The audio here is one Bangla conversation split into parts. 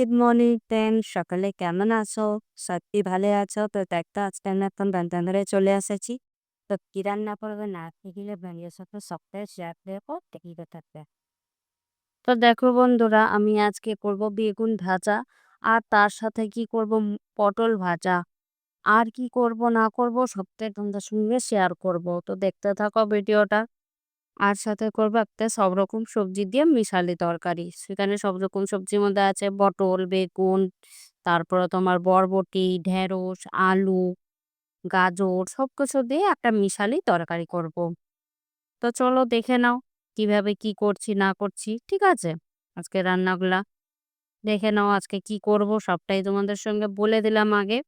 গুড মর্নিং দেন সকালে কেমন আছো? সত্যি ভালো আছো? তো দেখতো আজকে এখন চলে এসেছি। তো কি রান্না করবে না গেলে বন্ধুদের সাথে সবটাই শেয়ার দেখতে থাকবে তো দেখো বন্ধুরা, আমি আজকে করব বেগুন ভাজা, আর তার সাথে কি করব? পটল ভাজা। আর কি করব, না করব, সবটাই তোমাদের সঙ্গে শেয়ার করব। তো দেখতে থাকো ভিডিওটা। আর সাথে করব একটা সব রকম সবজি দিয়ে মিশালি তরকারি। সেখানে সব রকম সবজির মধ্যে আছে পটল, বেগুন, তারপরে তোমার বরবটি, ঢেঁড়স, আলু, গাজর সব কিছু দিয়ে একটা মিশালি তরকারি করব। তো চলো দেখে নাও কীভাবে কি করছি, না করছি, ঠিক আছে? আজকে রান্নাগুলা দেখে নাও আজকে কি করব, সবটাই তোমাদের সঙ্গে বলে দিলাম আগে।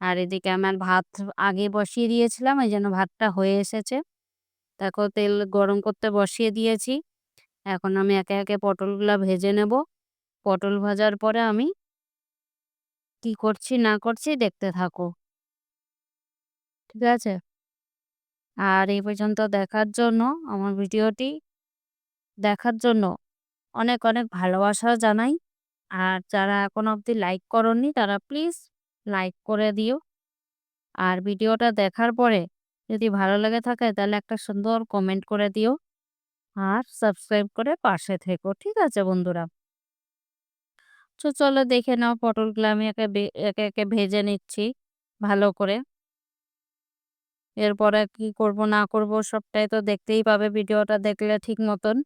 আর এদিকে আমার ভাত আগে বসিয়ে দিয়েছিলাম, এই জন্য ভাতটা হয়ে এসেছে। দেখো তেল গরম করতে বসিয়ে দিয়েছি। এখন আমি একে একে পটলগুলো ভেজে নেব। পটল ভাজার পরে আমি কি করছি, না করছি দেখতে থাকো। ঠিক আছে? আর এই পর্যন্ত দেখার জন্য, আমার ভিডিওটি দেখার জন্য অনেক অনেক ভালোবাসা জানাই। আর যারা এখন অবধি লাইক করনি, তারা প্লিজ লাইক করে দিও। আর ভিডিওটা দেখার পরে যদি ভালো লেগে থাকে তাহলে একটা সুন্দর কমেন্ট করে দিও। আর সাবস্ক্রাইব করে পাশে থেকো, ঠিক আছে বন্ধুরা? তো চলো দেখে নাও পটলগুলো আমি একে একে একে ভেজে নিচ্ছি ভালো করে। এরপরে কি করব না করব সবটাই তো দেখতেই পাবে, ভিডিওটা দেখলে ঠিক মতন।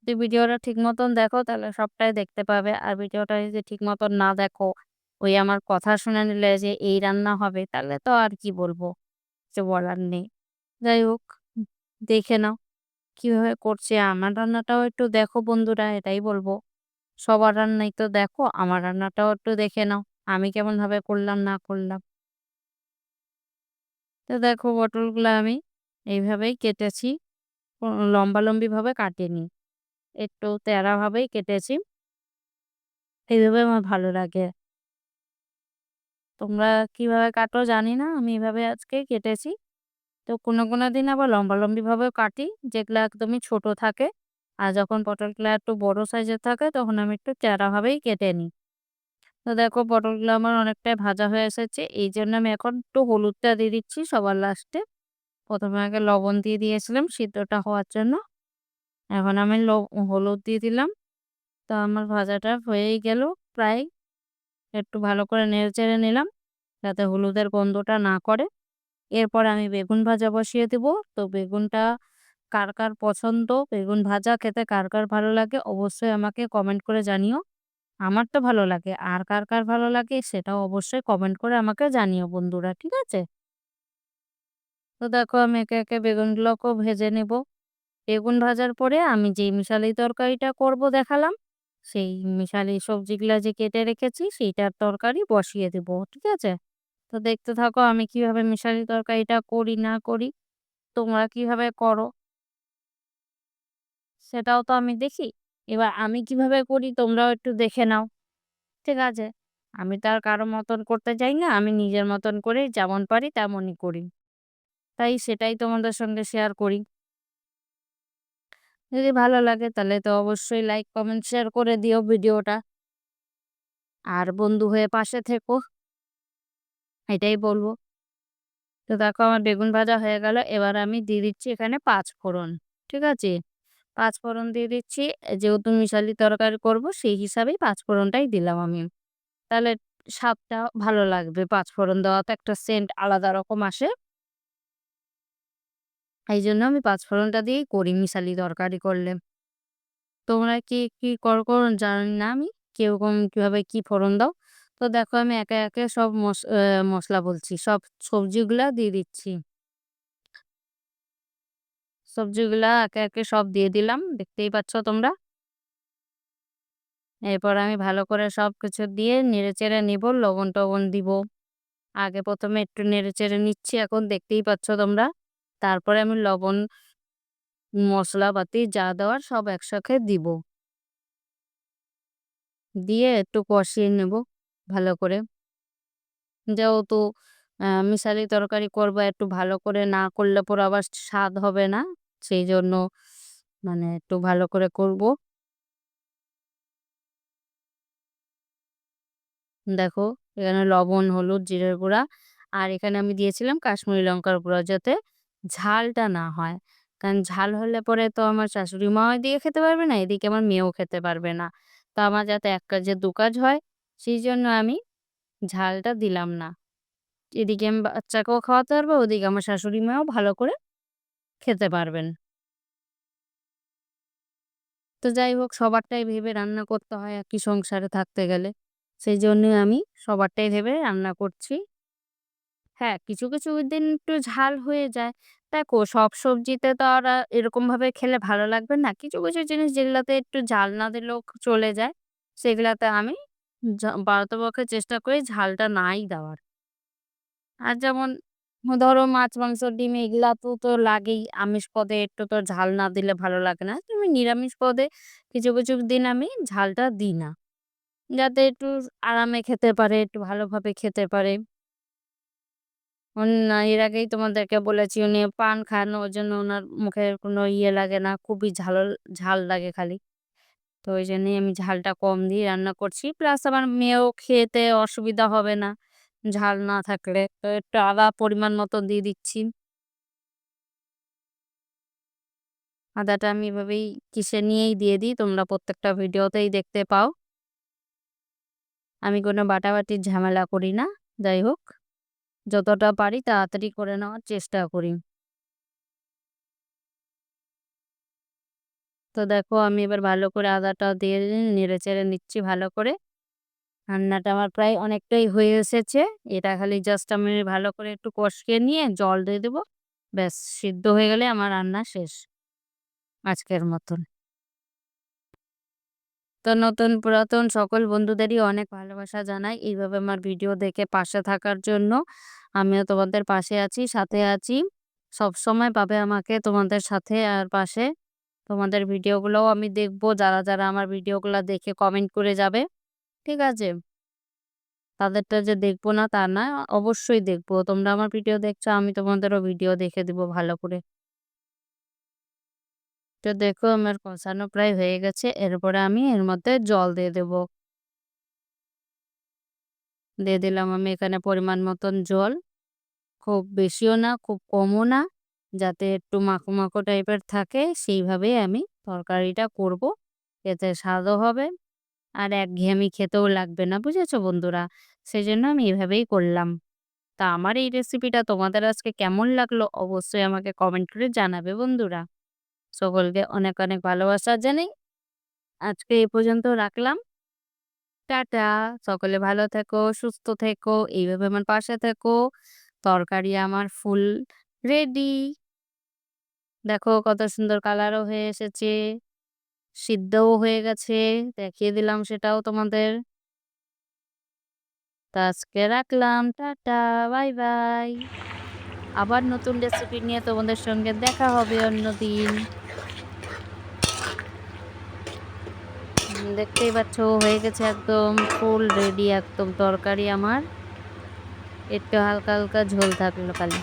যদি ভিডিওটা ঠিক মতন দেখো তাহলে সবটাই দেখতে পাবে, আর ভিডিওটা যদি ঠিক মতন না দেখো, ওই আমার কথা শুনে নিলে যে এই রান্না হবে, তাহলে তো আর কি বলব? বলার নেই। যাই হোক, দেখে নাও কীভাবে করছে। আমার রান্নাটাও একটু দেখো বন্ধুরা, এটাই বলব। সবার রান্নাই তো দেখো, আমার রান্নাটাও একটু দেখে নাও, আমি কেমন ভাবে করলাম, না করলাম। তো দেখো পটলগুলো আমি এইভাবেই কেটেছি, লম্বা লম্বি ভাবে কাটিনি, একটু তেরা ভাবেই কেটেছি। এইভাবে আমার ভালো লাগে। তোমরা কীভাবে কাটো জানি না, আমি এভাবে আজকে কেটেছি। তো কোনো কোনো দিন আবার লম্বা লম্বিভাবেও কাটি, যেগুলো একদমই ছোট থাকে। আর যখন পটলগুলো একটু বড় সাইজের থাকে, তখন আমি একটু চেরাভাবেই কেটে নিই। তো দেখো, পটলগুলো আমার অনেকটাই ভাজা হয়ে এসেছে। এই জন্য আমি এখন একটু হলুদটা দিয়ে দিচ্ছি সবার লাস্টে। প্রথমে আগে লবণ দিয়ে দিয়েছিলাম সিদ্ধটা হওয়ার জন্য। এখন আমি হলুদ দিয়ে দিলাম। তো আমার ভাজাটা হয়েই গেল প্রায় একটু ভালো করে নেড়ে চেড়ে নিলাম, যাতে হলুদের গন্ধটা না করে। এরপর আমি বেগুন ভাজা বসিয়ে দেব। তো বেগুনটা কার কার পছন্দ? বেগুন ভাজা খেতে কার কার ভালো লাগে? অবশ্যই আমাকে কমেন্ট করে জানিও। আমার তো ভালো লাগে। আর কার কার ভালো লাগে সেটাও অবশ্যই কমেন্ট করে আমাকে জানিও বন্ধুরা, ঠিক আছে? তো দেখো আমি একে একে বেগুনগুলোকেও ভেজে নেব। বেগুন ভাজার পরে আমি যেই মিশালি তরকারিটা করব দেখালাম। সেই মিশালি সবজিগুলা যে কেটে রেখেছি, সেইটার তরকারি বসিয়ে দেব, ঠিক আছে? তো দেখতে থাকো আমি কীভাবে মিশালি তরকারিটা করি না করি, তোমরা কীভাবে করো? সেটাও তো আমি দেখি। এবার আমি কীভাবে করি তোমরাও একটু দেখে নাও, ঠিক আছে? আমি তার কারও মতন করতে চাই না, আমি নিজের মতন করে যেমন পারি তেমনই করি। তাই সেটাই তোমাদের সঙ্গে শেয়ার করি। যদি ভালো লাগে তাহলে তো অবশ্যই লাইক কমেন্ট শেয়ার করে দিও ভিডিওটা। আর বন্ধু হয়ে পাশে থেকো। এটাই বলব। তো দেখো আমার বেগুন ভাজা হয়ে গেল। এবার আমি দিয়ে দিচ্ছি এখানে পাঁচ ফোড়ন, ঠিক আছে? পাঁচ ফোড়ন দিয়ে দিচ্ছি। যেহেতু মিশালি তরকারি করব, সেই হিসাবেই পাঁচ ফোড়নটাই দিলাম আমি। তাহলে স্বাদটা ভালো লাগবে। পাঁচ ফোড়ন দেওয়াতে একটা সেন্ট আলাদা রকম আসে। এই জন্য আমি পাঁচ ফোড়নটা দিয়েই করি, মিশালি তরকারি করলে। তোমরা কি কি কর, করো, জানি না আমি কীরকম কীভাবে কি ফোড়ন দাও। তো দেখো আমি একে একে সব মশলা বলছি, সব সবজিগুলা দিয়ে দিচ্ছি। সবজিগুলা একে একে সব দিয়ে দিলাম, দেখতেই পাচ্ছ তোমরা? এরপর আমি ভালো করে সব কিছু দিয়ে নেড়ে চেড়ে নিব, লবণ টবণ দিব। আগে প্রথমে একটু নেড়ে চেড়ে নিচ্ছি, এখন দেখতেই পাচ্ছ তোমরা? তারপরে আমি লবণ মশলাপাতি যা দেওয়ার সব একসাথে দিব। দিয়ে একটু কষিয়ে নেব ভালো করে। যেহেতু মিশালি তরকারি করব একটু ভালো করে না করলে পরে আবার স্বাদ হবে না, সেই জন্য মানে একটু ভালো করে করব। দেখো, এখানে লবণ, হলুদ, জিরের গুঁড়া, আর এখানে আমি দিয়েছিলাম কাশ্মীরি লঙ্কার গুঁড়া যাতে ঝালটা না হয়। কারণ ঝাল হলে পরে তো আমার শাশুড়ি মাও এদিকে খেতে পারবে না, এদিকে আমার মেয়েও খেতে পারবে না। তো আমার যাতে এক কাজে দু কাজ হয়, সেই জন্য আমি ঝালটা দিলাম না। এদিকে আমি বাচ্চাকেও খাওয়াতে পারব, ওদিকে আমার শাশুড়ি মাও ভালো করে খেতে পারবেন। তো যাই হোক, সবারটাই ভেবে রান্না করতে হয়, একই সংসারে থাকতে গেলে। সেই জন্যই আমি সবারটাই ভেবে রান্না করছি। হ্যাঁ কিছু কিছু দিন একটু ঝাল হয়ে যায়। দেখো, সব সবজিতে তো আর এরকম ভাবে খেলে ভালো লাগবে না। কিছু কিছু জিনিস যেগুলাতে একটু ঝাল না দিলেও চলে যায়, সেগুলাতে আমি পারতপক্ষে চেষ্টা করি ঝালটা নাই দেওয়ার। আর যেমন ধরো মাছ, মাংস, ডিম এগুলা তো তো লাগেই, আমিষ পদে একটু তো ঝাল না দিলে ভালো লাগে না। তুমি নিরামিষ পদে কিছু কিছু দিন আমি ঝালটা দিই না। যাতে একটু আরামে খেতে পারে, একটু ভালোভাবে খেতে পারে। এর আগেই তোমাদেরকে বলেছি উনি পান খান ওই জন্য ওনার মুখে কোনো ইয়ে লাগে না, খুবই ঝাল ঝাল লাগে খালি। তো ওই জন্যই আমি ঝালটা কম দিয়ে রান্না করছি, প্লাস আমার মেয়েও খেতে অসুবিধা হবে না, ঝাল না থাকলে। তো একটু আদা পরিমাণ মতো দিয়ে দিচ্ছি। আদাটা আমি এভাবেই কিসে নিয়েই দিয়ে দিই, তোমরা প্রত্যেকটা ভিডিওতেই দেখতে পাও। আমি কোনো বাটাবাটির ঝামেলা করি না, যাই হোক। যতটা পারি তাড়াতাড়ি করে নেওয়ার চেষ্টা করি। তো দেখো আমি এবার ভালো করে আদাটা দিয়ে নেড়ে চেড়ে নিচ্ছি ভালো করে। রান্নাটা আমার প্রায় অনেকটাই হয়ে এসেছে। এটা খালি জাস্ট আমি ভালো করে একটু কষিয়ে নিয়ে জল দিয়ে দেবো। ব্যাস, সিদ্ধ হয়ে গেলে আমার রান্না শেষ। আজকের মতন। তো নতুন পুরাতন সকল বন্ধুদেরই অনেক ভালোবাসা জানাই। এইভাবে আমার ভিডিও দেখে পাশে থাকার জন্য আমিও তোমাদের পাশে আছি, সাথে আছি। সব সময় পাবে আমাকে তোমাদের সাথে আর পাশে। তোমাদের ভিডিওগুলোও আমি দেখব, যারা যারা আমার ভিডিওগুলো দেখে কমেন্ট করে যাবে। ঠিক আছে? তাদেরটা যে দেখব না তা না, অবশ্যই দেখব। তোমরা আমার ভিডিও দেখছ, আমি তোমাদেরও ভিডিও দেখে দিব ভালো করে। তো দেখো আমার কষানো প্রায় হয়ে গেছে, এরপরে আমি এর মধ্যে জল দিয়ে দেব। দিয়ে দিলাম আমি এখানে পরিমাণ মতন জল। খুব বেশিও না, খুব কমও না, যাতে একটু মাখো মাখো টাইপের থাকে, সেইভাবেই আমি তরকারিটা করব। এতে স্বাদও হবে আর একঘেয়েমি খেতেও লাগবে না, বুঝেছ বন্ধুরা? সেই জন্য আমি এভাবেই করলাম। তা আমার এই রেসিপিটা তোমাদের আজকে কেমন লাগল, অবশ্যই আমাকে কমেন্ট করে জানাবে বন্ধুরা। সকলকে অনেক অনেক ভালোবাসা জানাই। আজকে এই পর্যন্ত রাখলাম। টাটা, সকলে ভালো থেকো, সুস্থ থেকো, এইভাবে আমার পাশে থেকো। তরকারি আমার ফুল রেডি দেখো কত সুন্দর কালারও হয়ে এসেছে, সিদ্ধও হয়ে গেছে, দেখিয়ে দিলাম সেটাও তোমাদের। তা আজকে রাখলাম, টাটা, বাই বাই। আবার নতুন রেসিপি নিয়ে তোমাদের সঙ্গে দেখা হবে অন্যদিন দেখতেই পাচ্ছ, হয়ে গেছে একদম ফুল রেডি একদম তরকারি আমার। একটু হালকা হালকা ঝোল থাকল খালি।